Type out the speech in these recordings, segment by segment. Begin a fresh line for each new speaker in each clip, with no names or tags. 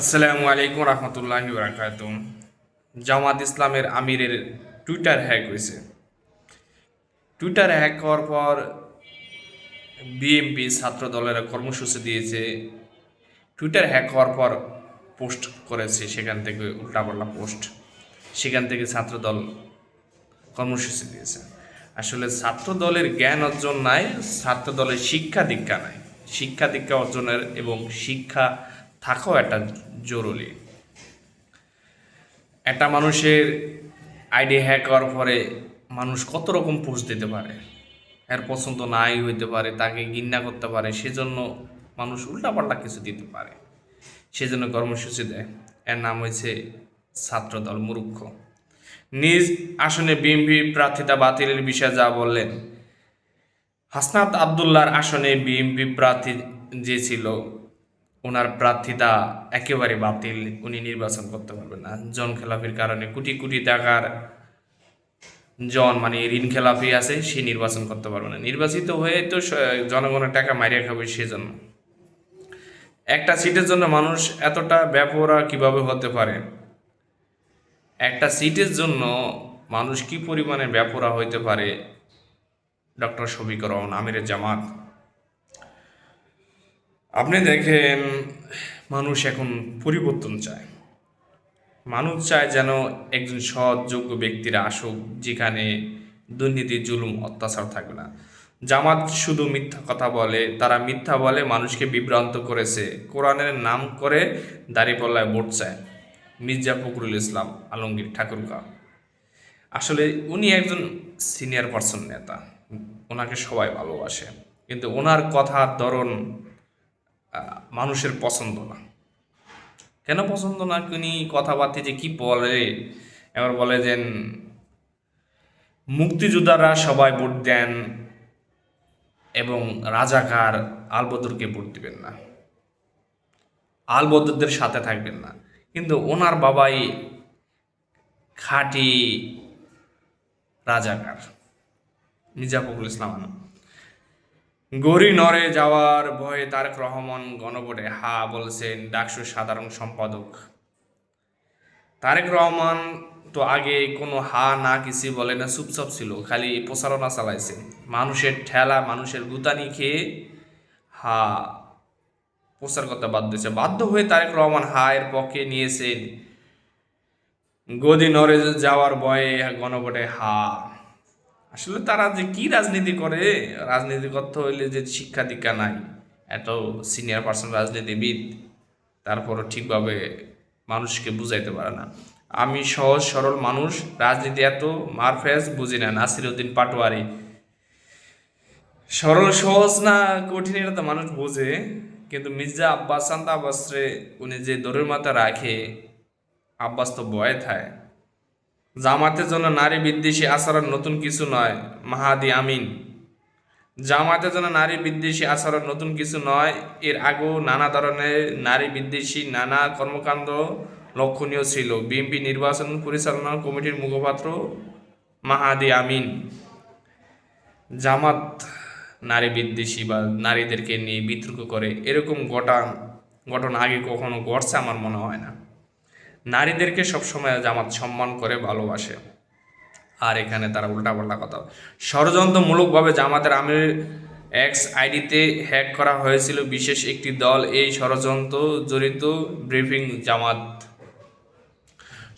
আসসালামু আলাইকুম রহমতুল্লাহি বরাকাত জামাত ইসলামের আমিরের টুইটার হ্যাক হয়েছে। টুইটার হ্যাক হওয়ার পর বিএমপি ছাত্র দলের কর্মসূচি দিয়েছে। টুইটার হ্যাক হওয়ার পর পোস্ট করেছে, সেখান থেকে উল্টাপাল্টা পোস্ট। সেখান থেকে ছাত্র দল কর্মসূচি দিয়েছে। আসলে ছাত্র দলের জ্ঞান অর্জন নাই, ছাত্র দলের শিক্ষা দীক্ষা নাই। শিক্ষা দীক্ষা অর্জনের এবং শিক্ষা থাকাও একটা জরুরি। একটা মানুষের আইডি হ্যাক হওয়ার পরে মানুষ কত রকম পোস্ট দিতে পারে? এর পছন্দ নাই হইতে পারে, তাকে ঘৃণা করতে পারে, সেজন্য মানুষ উল্টাপাল্টা কিছু দিতে পারে। সেজন্য কর্মসূচি দেয়। এর নাম হয়েছে ছাত্রদল মূর্খ নিজ আসনে বিএনপি প্রার্থিতা বাতিলের বিষয়ে যা বললেন, হাসনাত আবদুল্লাহর আসনে বিএনপি প্রার্থী যে ছিল ওনার প্রার্থিতা একেবারে বাতিল, উনি নির্বাচন করতে পারবেন না। জন খেলাফির কারণে কোটি কোটি টাকার জন মানে ঋণ খেলাফি আছে, সে নির্বাচন করতে পারবে না। নির্বাচিত হয়ে তো জনগণের টাকা মারিয়া খাবে সেজন্য। একটা সিটের জন্য মানুষ এতটা ব্যাপরা কীভাবে হতে পারে? একটা সিটের জন্য মানুষ কি পরিমাণে ব্যাপরা হইতে পারে? ডক্টর শফিকুর রহমান আমিরের জামাত আপনি দেখেন, মানুষ এখন পরিবর্তন চায়। মানুষ চায় যেন একজন সৎ, যোগ্য ব্যক্তিরা আসুক, যেখানে দুর্নীতি, জুলুম, অত্যাচার থাকবে না। জামাত শুধু মিথ্যা কথা বলে, তারা মিথ্যা বলে মানুষকে বিভ্রান্ত করেছে। কোরআনের নাম করে দাঁড়িপাল্লায় ভোট চায় মির্জা ফখরুল ইসলাম আলমগীর ঠাকুরকা আসলে উনি একজন সিনিয়র পার্সন নেতা। ওনাকে সবাই ভালোবাসে। কিন্তু ওনার কথার ধরন মানুষের পছন্দ না। কেন পছন্দ না? উনি কথাবার্তা যে কি বলে? এবার বলে যে, মুক্তিযোদ্ধারা সবাই ভোট দেন এবং রাজাকার আলবদরকে ভোট দিবেন না। আলবদরদের সাথে থাকবেন না। কিন্তু ওনার বাবাই খাঁটি রাজাকার। মির্জা ফখরুল ইসলাম গড়ি নরে যাওয়ার ভয়ে তারেক রহমান গণভোটে হা বলছেন ডাকসুর সাধারণ সম্পাদক। তারেক রহমান তো আগে কোনো হা না কিছু বলে না, চুপচাপ ছিল, খালি প্রচারণা চালাইছে। মানুষের ঠেলা, মানুষের গুতানি খেয়ে হা প্রচার করতে বাধ্য হয়েছে। বাধ্য হয়ে তারেক রহমান হা এর পক্ষে নিয়েছেন। গদি নরে যাওয়ার ভয়ে গণভোটে হা আসলে তারা যে কি রাজনীতি করে রাজনীতি করতে হইলে যে শিক্ষা দীক্ষা নাই, এত সিনিয়র পার্সন রাজনীতিবিদ, তারপরও ঠিকভাবে মানুষকে বুঝাইতে পারে না। আমি সহজ সরল মানুষ, রাজনীতি এত মারফেজ বুঝি না নাসির উদ্দিন পাটোয়ারি। সরল, সহজ না কঠিন এটা তো মানুষ বোঝে, কিন্তু মির্জা আব্বাস, শান্ত আব্বাসরে উনি যে দরের মাথা রাখে, আব্বাস তো ভয়ে থাকে জামাতের জন্য নারী বিদ্বেষী আচরণ নতুন কিছু নয়, মাহাদি আমিন। জামাতের জন্য নারী বিদ্বেষী আচরণ নতুন কিছু নয়, এর আগেও নানা ধরনের নারী বিদ্বেষী, নানা কর্মকাণ্ড লক্ষণীয় ছিল। বিএনপি নির্বাচন পরিচালনা কমিটির মুখপাত্র মাহাদি আমিন। জামাত নারী বিদ্বেষী বা নারীদেরকে নিয়ে বিতর্ক করে, এরকম ঘটনা ঘটনা আগে কখনো ঘটছে আমার মনে হয় না। নারীদেরকে সবসময় জামাত সম্মান করে, ভালোবাসে। আর এখানে তারা উল্টাপাল্টা কথা। ষড়যন্ত্রমূলকভাবে জামাতের আমির এক্স আইডিতে হ্যাক করা হয়েছিল বিশেষ একটি দল। এই ষড়যন্ত্র জড়িত ব্রিফিং জামাত।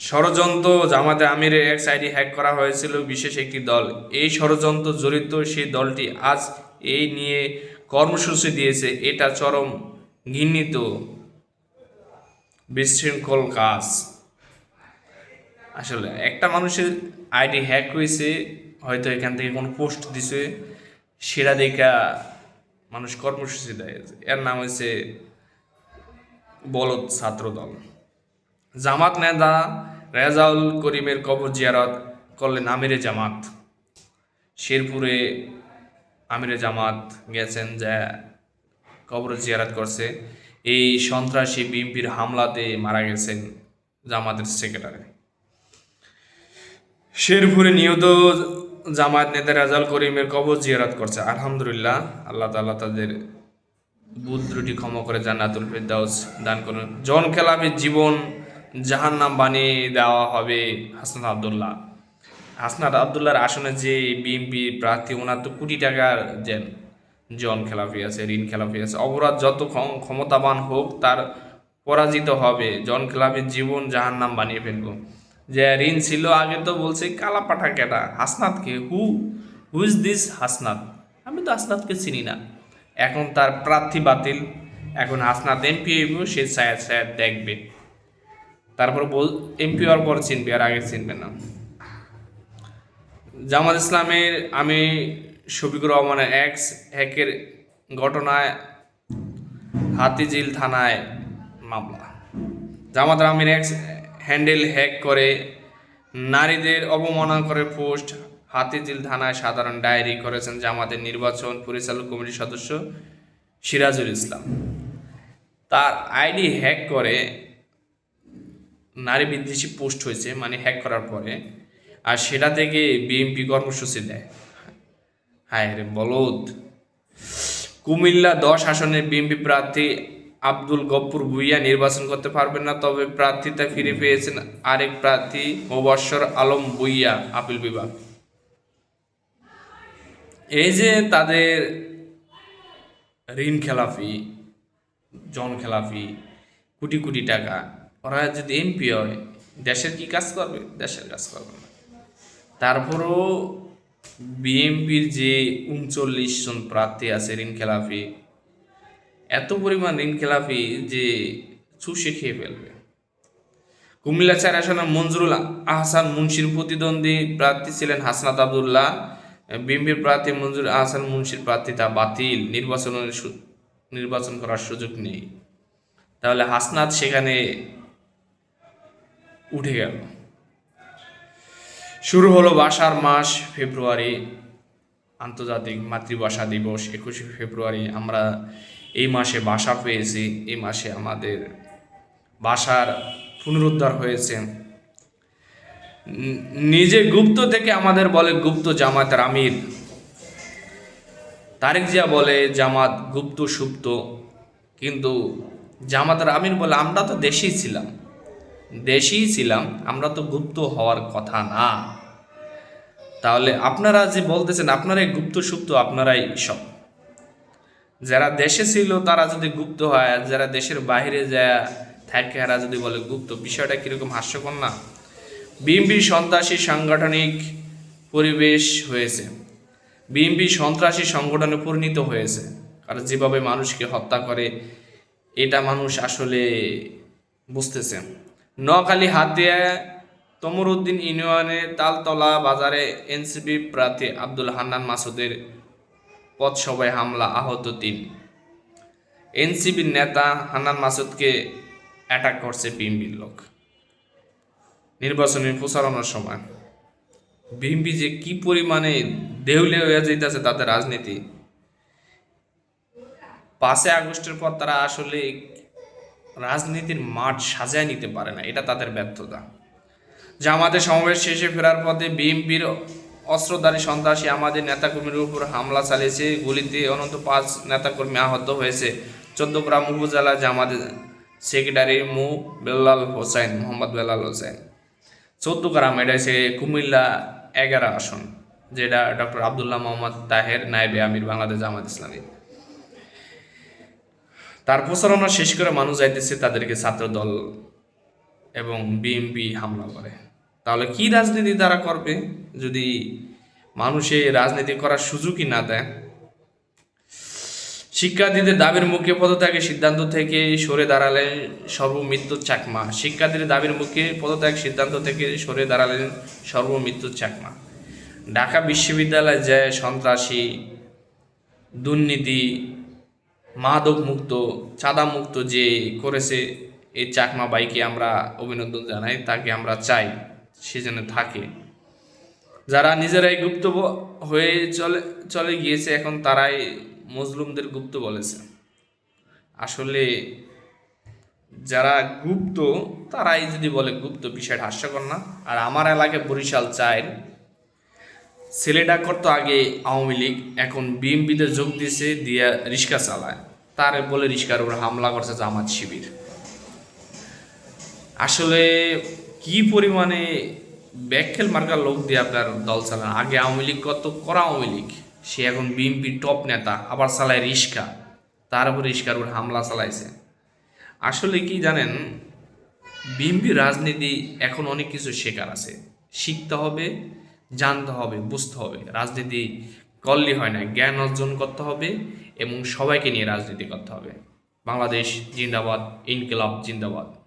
ষড়যন্ত্র জামাতে আমিরের এক্স আইডি হ্যাক করা হয়েছিল বিশেষ একটি দল। এই ষড়যন্ত্র জড়িত সেই দলটি আজ এই নিয়ে কর্মসূচি দিয়েছে। এটা চরম ঘৃণিত। বিশৃঙ্খল কাজ। আসলে একটা মানুষের আইডি হ্যাক হয়েছে, হয়তো এখান থেকে কোনো পোস্ট দিছে, সেটা দেখা মানুষ কর্মসূচি দেয়। এর নাম হয়েছে বলদ ছাত্র দল জামাত নেতা রেজাউল করিমের কবর জিয়ারত করলেন আমিরে জামাত। শেরপুরে আমিরে জামাত গেছেন যা কবর জিয়ারত করছে। এই সন্ত্রাসী বিএনপির হামলাতে মারা গেছেন জামাতের সেক্রেটারি। শেরপুরে নিহত জামায়াত নেতা রাজাল করিমের কবর জিয়ারত করছে। আলহামদুলিল্লাহ, আল্লাহ তাআলা তাদের ভুল ত্রুটি ক্ষমা করে জান্নাতুল ফেরদাউস দান করুন। জন খেলাফের জীবন জাহান্নাম বানিয়ে দেওয়া হবে হাসনাত আবদুল্লাহ। হাসনাত আবদুল্লাহর আসনে যে বিএনপি প্রার্থী, ওনার তো কোটি টাকার যেন জন খেলাফি আছে ঋণ খেলাফি আছে অপরাধ যত ক্ষম- ক্ষমতাবান হোক, তার পরাজিত হবে। জন খেলাফির জীবন জাহান্নাম বানিয়ে ফেলব। যে ঋণ ছিল, আগে তো বলছে, কালা পাঠা কেটা হাসনাতকে who who is this Hasnat? আমি তো হাসনাতকে চিনি না। এখন তার প্রার্থী বাতিল। এখন হাসনাত এমপি হইব, সে সায়াদ সায়াদ দেখবে। তারপর বল, এমপি হওয়ার পর চিনবে, আর আগে চিনবে না। জামাত ইসলামের আমি শফিকুর রহমানের এক্স হ্যাকের ঘটনায় হাতিঝিল থানায় মামলা। জামাত আমির এক্স হ্যান্ডেল হ্যাক করে, নারীদের অবমাননা করে পোস্ট, হাতিঝিল থানায় সাধারণ ডায়েরি করেছেন জামাতের নির্বাচন পরিচালক কমিটির সদস্য সিরাজুল ইসলাম। তার আইডি হ্যাক করে নারী বিদ্বেষী পোস্ট হয়েছে মানে হ্যাক করার পরে, আর সেটা থেকে বিএনপি কর্মসূচি দেয়। হায় রে বলদ। কুমিল্লা দশ আসনের বিএনপি প্রার্থী আব্দুল গফুর ভুইয়া নির্বাচন করতে পারবেন না, তবে প্রার্থীতা ফিরে পেয়েছেন আরেক প্রার্থী মোবাশ্বর আলম ভুইয়া, আপিল বিভাগ। এই যে তাদের ঋণ খেলাফি, জন খেলাফি, কোটি কোটি টাকা, ওরা যদি এমপি হয়, দেশের কি কাজ করবে? দেশের কাজ করবে না। তারপরও বিএনপির যে উনচল্লিশ জন প্রার্থী আছে ঋণ খেলাফি, এত পরিমাণ ঋণ খেলাফি যে চুষে খেয়ে ফেলবে। কুমিল্লা চার আসনের মঞ্জুরুল আহসান মুন্সির প্রতিদ্বন্দ্বী প্রার্থী ছিলেন হাসনাত আবদুল্লাহ। বিএমপির প্রার্থী মঞ্জুর আহসান মুন্সির প্রার্থীতা বাতিল, নির্বাচনের নির্বাচন করার সুযোগ নেই। তাহলে হাসনাত সেখানে উঠে গেল। শুরু হলো বাসার মাস ফেব্রুয়ারি, আন্তর্জাতিক মাতৃভাষা দিবস, একুশে ফেব্রুয়ারি। আমরা এই মাসে ভাষা পেয়েছি, এই মাসে আমাদের ভাষার পুনরুদ্ধার হয়েছে। নিজে গুপ্ত থেকে আমাদের বলে গুপ্ত জামাতের আমির। তারেক জিয়া বলে জামাত গুপ্ত সুপ্ত, কিন্তু জামাতের আমির বলে আমরা তো দেশেই ছিলাম। দেশেই ছিলাম, আমরা তো গুপ্ত হওয়ার কথা না। তাহলে আপনারা যে বলতেছেন, আপনারাই গুপ্ত সুপ্ত, আপনারাই সব যারা দেশে ছিল, তারা যদি গুপ্ত হয়, আর যারা দেশের বাইরে যায় থাকে এরা যদি বলে গুপ্ত, বিষয়টা কীরকম হাস্যকর না? বিএনপির সন্ত্রাসী সাংগঠনিক পরিবেশ হয়েছে। বিএনপি সন্ত্রাসী সংগঠনে পরিণত হয়েছে। আর যেভাবে মানুষকে হত্যা করে, এটা মানুষ আসলে বুঝতেছে। নোয়াখালী হাতিয়া, তমরুদ্দিন ইউনিয়নে তালতলা বাজারে এনসিপি প্রার্থী আব্দুল হান্নান মাসুদের পথসভায় হামলা, আহত তিন। এনসিপির নেতা হান্নান মাসুদকে অ্যাটাক করছে বিএনপির লোক। নির্বাচনী প্রচারণার সময়। বিএনপি যে কি পরিমাণে দেউলে হয়ে যেতেছে তাদের রাজনীতি। পাঁচই আগস্টের পর তারা আসলে রাজনীতির মাঠ সাজায় নিতে পারে না, এটা তাদের ব্যর্থতা। জামাতে সমাবেশ শেষে ফেরার পথে বিএনপির অস্ত্রধারী সন্ত্রাসী আমাদের নেতাকর্মীর উপর হামলা চালিয়েছে। গুলিতে অনন্ত পাঁচ নেতাকর্মী আহত হয়েছে। চোদ্দগ্রাম উপজেলা জামাতের সেক্রেটারি মু বেল্লাল হোসেন, মোহাম্মদ বেল্লাল হোসেন। চৌদ্দগ্রাম, এটা হচ্ছে কুমিল্লা এগারো আসন, যেটা ডক্টর আবদুল্লাহ মোহাম্মদ তাহের নাইবে আমির বাংলাদেশ জামাত ইসলামী। তার প্রচারণা শেষ করে মানুষ যাইতেছে তাদেরকে ছাত্রদল এবং বিএনপি হামলা করে। তাহলে কি রাজনীতি তারা করবে? যদি মানুষে রাজনীতি করার সুযোগই না দেয়? শিক্ষার্থীদের দাবির মুখে পদত্যাগের সিদ্ধান্ত থেকে সরে দাঁড়ালেন সর্বমৃত্যুর চাকমা। শিক্ষার্থীদের দাবির মুখে পদত্যাগ সিদ্ধান্ত থেকে সরে দাঁড়ালেন সর্বমৃত্যুর চাকমা। ঢাকা বিশ্ববিদ্যালয়ে যে সন্ত্রাসী, দুর্নীতি মাদক মুক্ত, চাঁদা মুক্ত যে করেছে এই চাকমা বাইকে আমরা অভিনন্দন জানাই, তাকে আমরা চাই, সে যেন থাকে। যারা নিজেরাই গুপ্ত হয়ে চলে চলে গিয়েছে, এখন তারাই মজলুমদের গুপ্ত বলেছে। আসলে যারা গুপ্ত, তারাই যদি বলে গুপ্ত, বিষয়টা হাস্যকর না। আর আমার এলাকায় বরিশাল চায়ের ছেলেটা করতো আগে আওয়ামী লীগ, এখন বিএমপিতে যোগ দিয়েছে, দিয়া রিক্সা চালায়। তার বলে রিস্কার উপর হামলা করছে জামাত শিবির। আসলে কি পরিমাণে ব্যাকখেল মার্কার লোক দিয়ে আপনার দল চালান? আগে আওয়ামী লীগ কত করা আওয়ামী লীগ। সে এখন বিএনপি টপ নেতা, আবার চালায় রিস্কা তার উপর রিস্কার উপর হামলা চালাইছে। আসলে কি জানেন, বিএনপি রাজনীতি এখন অনেক কিছু শেখার আছে। শিখতে হবে জানতে হবে, বুঝতে হবে। রাজনীতি করলে হয় না। জ্ঞান অর্জন করতে হবে এবং সবাইকে নিয়ে রাজনীতি করতে হবে। বাংলাদেশ জিন্দাবাদ, ইনকিলাব জিন্দাবাদ।